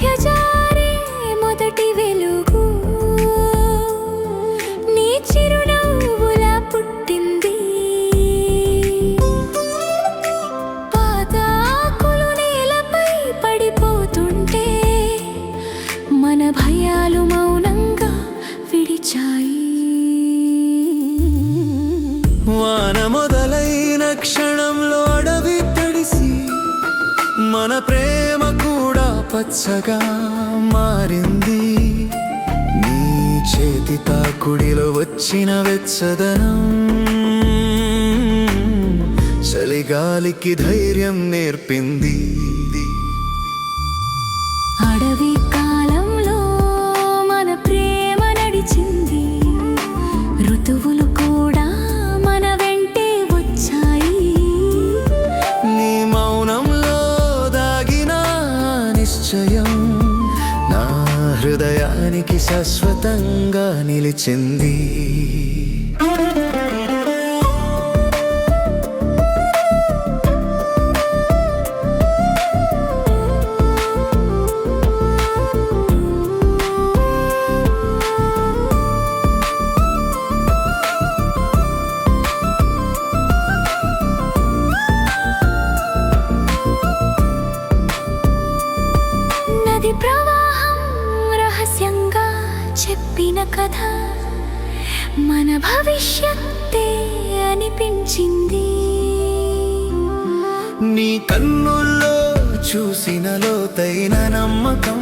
버텨줘 పచ్చగా మారింది. నీ చేతి తాకుడిలో వచ్చిన వెచ్చదనం. చలిగాలికి ధైర్యం నేర్పింది. మన భవిష్యత్తే అనిపించింది. నీ కన్నుల్లో చూసిన లోతైన నమ్మకం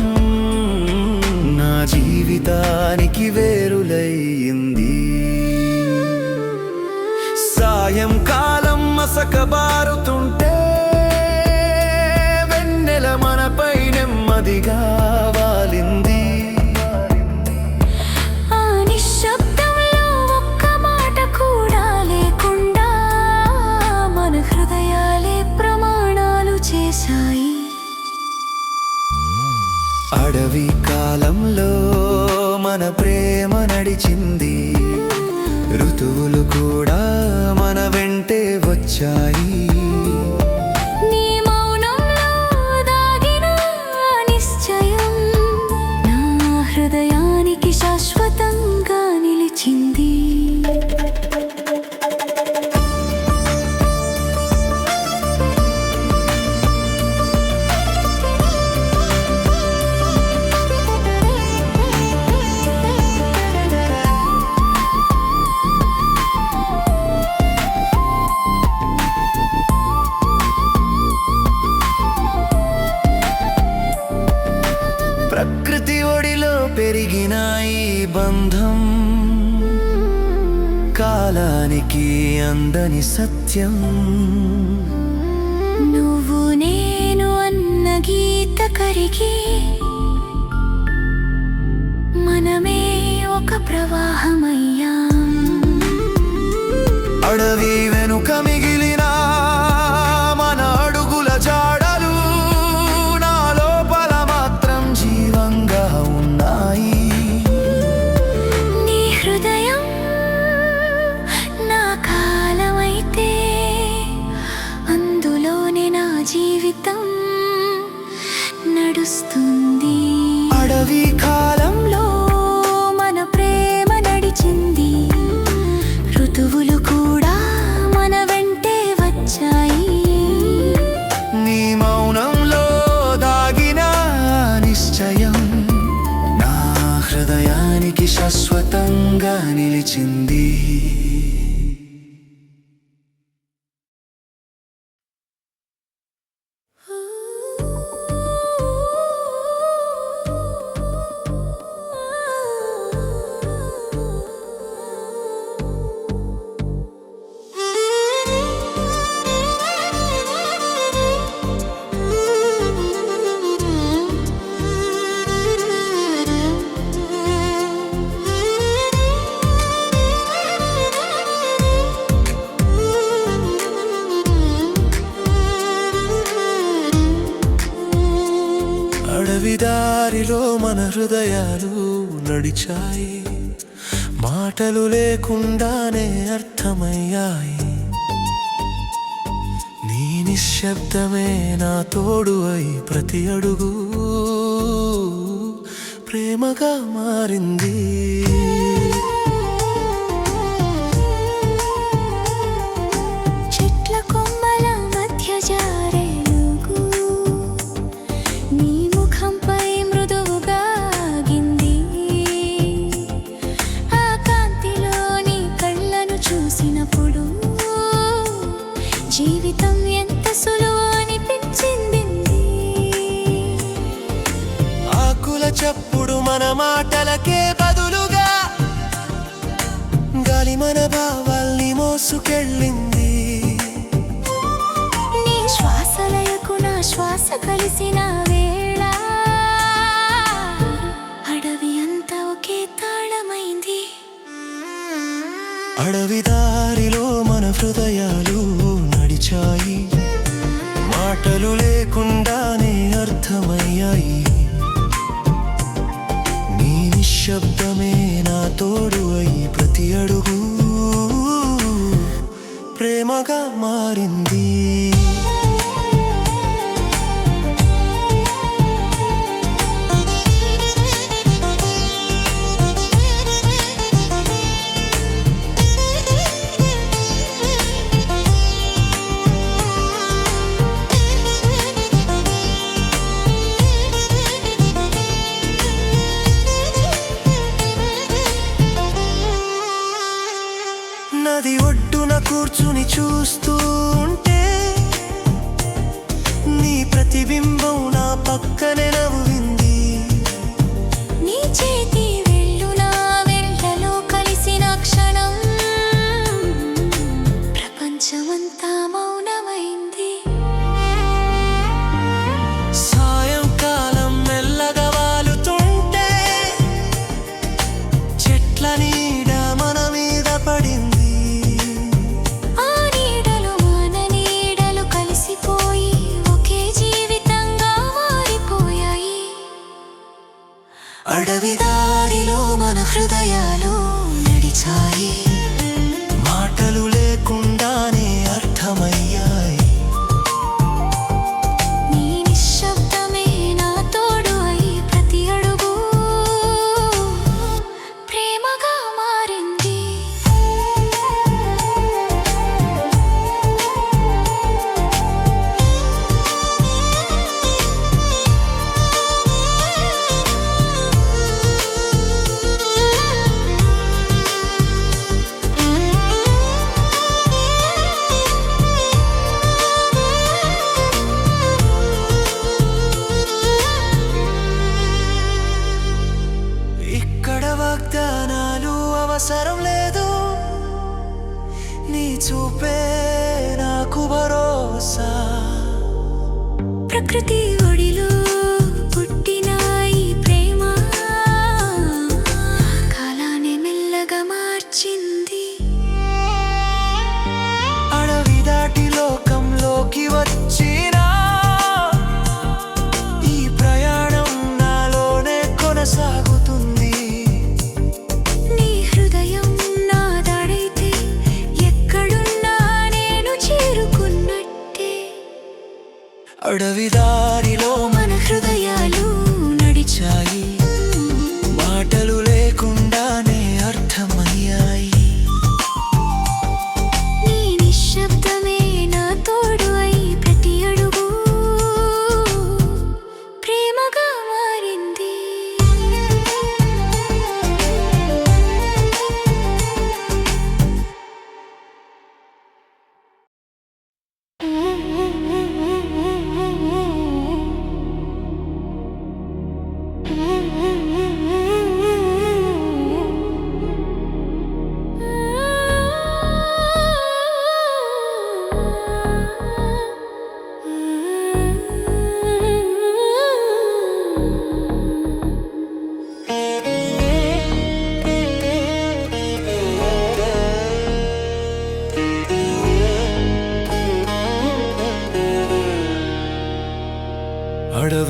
నా జీవితానికి వేరులయ్యింది. సాయంకాలం మసకబారుతుంటే వెన్నెల మనపై నెమ్మదిగా తిరిగి మనమే ఒక ప్రవాహమయ్యాం. అడవి চিন্তা మన హృదయాలు నడిచాయి. మాటలు లేకుండానే అర్థమయ్యాయి. నీ నిశ్శబ్దమే నా తోడు అయి ప్రతి అడుగు ప్రేమగా మారింది. మన మాటలకే బదులుగా గాలి మన భావాల్ని మోసుకెళ్ళింది. నీ శ్వాసలయకు నా శ్వాస కలిసిన వేళ అడవి అంతా ఒకే తాళమైంది. అడవిదా மகா மாறின்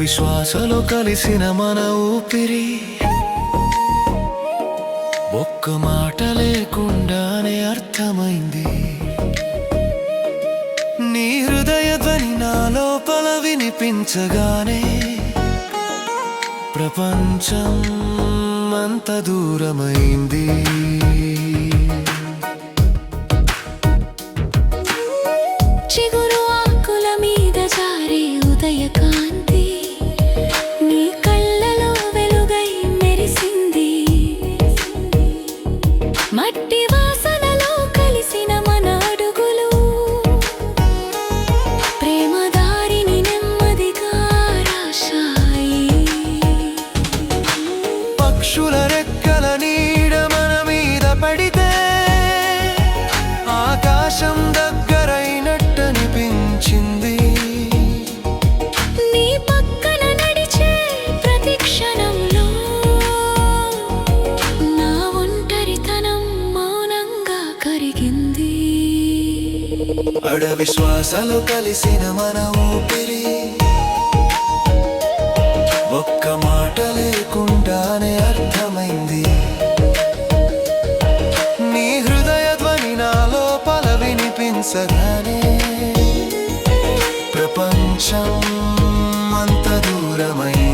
శ్వాసలో కలిసిన మన ఊపిరి. ఒక్క మాట లేకుండానే అర్థమైంది. నీ హృదయ ధ్వని నా లోపల వినిపించగానే ప్రపంచం అంత దూరమైంది. మట్టి వాస విశ్వాసాలు కలిసిన మన ఊపిరి. ఒక్క మాట లేకుండానే అర్థమైంది. నీ హృదయ ధ్వని నా లోపల వినిపించగానే ప్రపంచం అంత దూరమై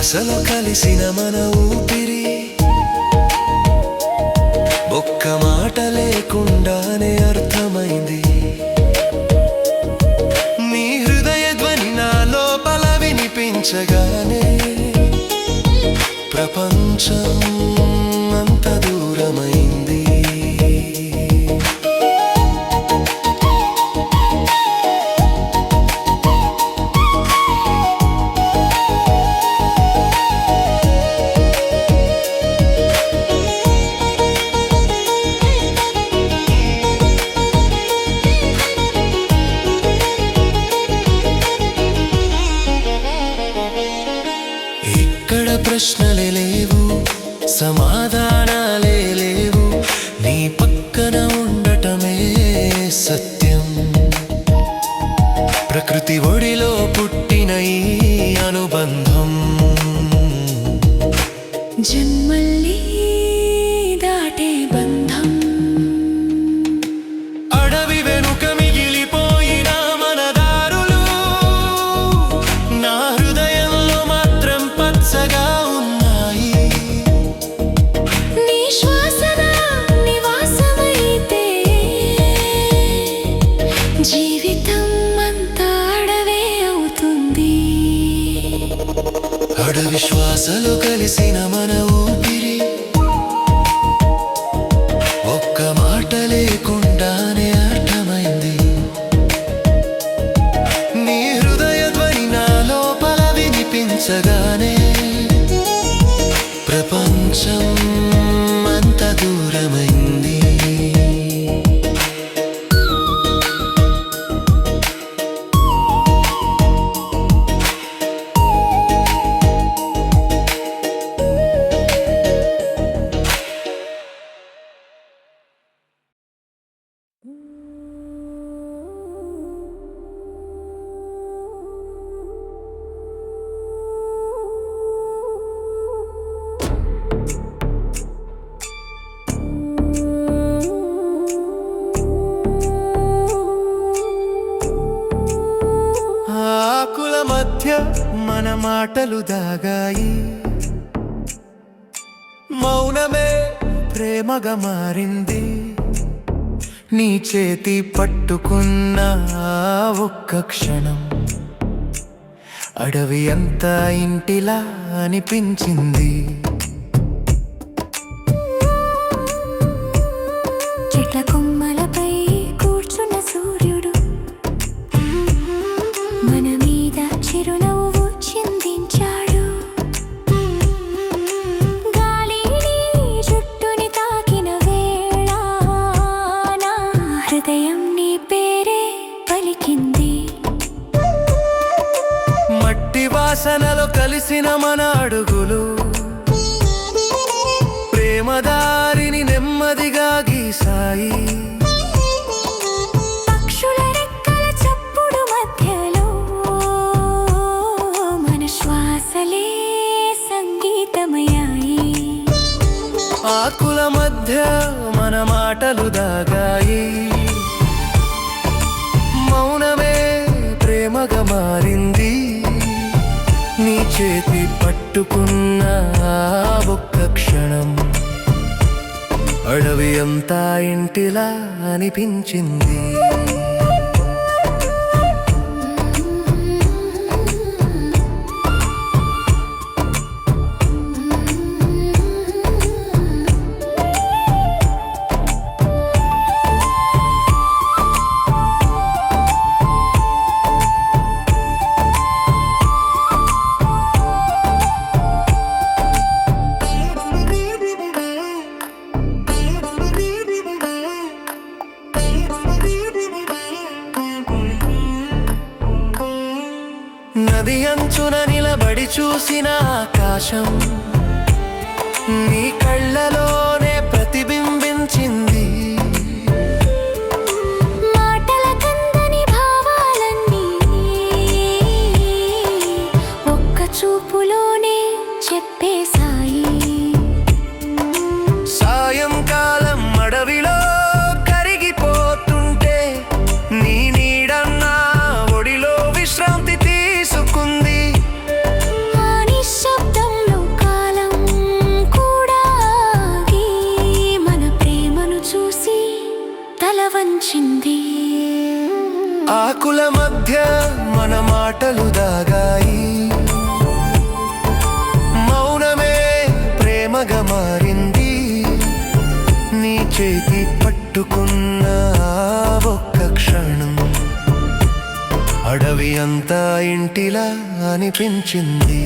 ఆశలు కలిసిన మన ఊపిరి చేతి పట్టుకున్న ఒక్క క్షణం. అడవి అంతా ఇంటిలా అనిపించింది. చెట్ల మధ్య మన మాటలు దాగాయి. మౌనమే ప్రేమగా మారింది. నీ చేతి పట్టుకున్న ఒక్క క్షణం అడవి అంతా ఇంటిలా అనిపించింది. చూసిన ఆకాశం నీ కళ్ళలో మధ్య మన మాటలు దాగాయి. మౌనమే ప్రేమగా మారింది. నీ చేతి పట్టుకున్న ఒక్క క్షణం అడవి అంతా ఇంటిలా అనిపించింది.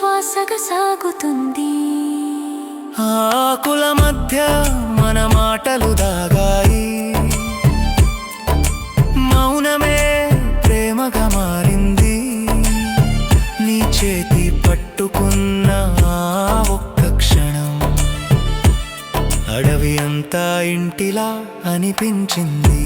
శ్వాసగా సాగుతుంది ఆకుల మధ్య మన మాటలు దాగాయి. మౌనమే ప్రేమగా మారింది. నీ చేతి పట్టుకున్న ఒక్క క్షణం అడవి అంతా ఇంటిలా అనిపించింది.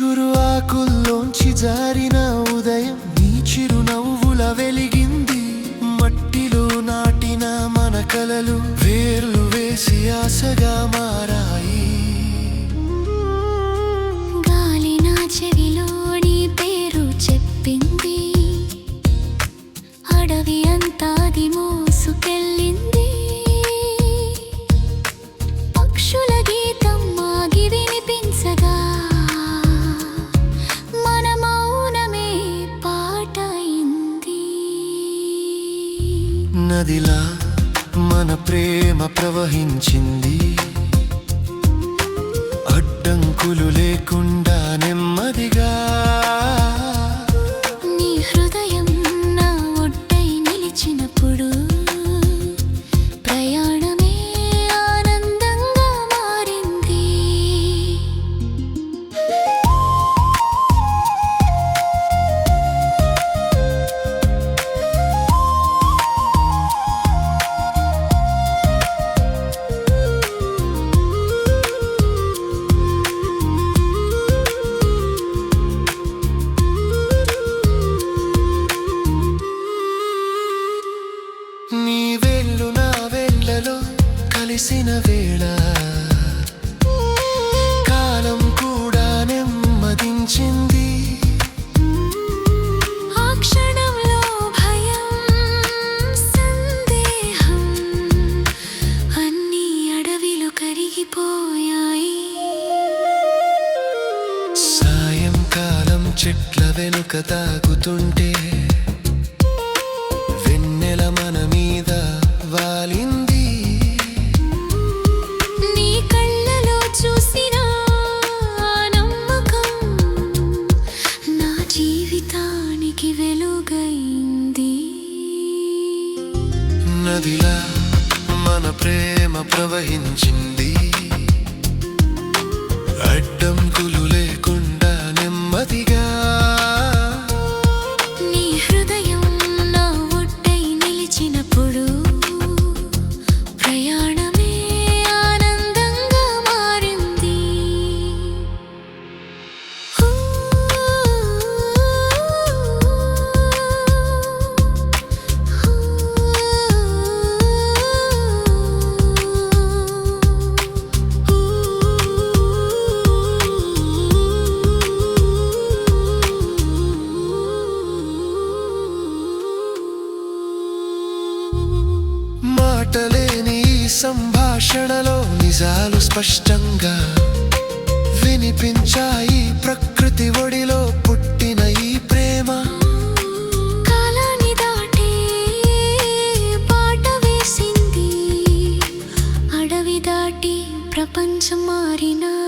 చిగురు ఆకుల్లోంచి జారిన ఉదయం నీ చిరునవ్వుల వెలిగింది. మట్టిలో నాటిన మన కలలు వేర్లు వేసి ఆశగా మారాయి. పేరు చెప్పింది. అడవి అంతాది మూ నదిలా మన ప్రేమ ప్రవహించింది. అడ్డంకులు లేకుండా నెమ్మదిగా たたとに மாறினார்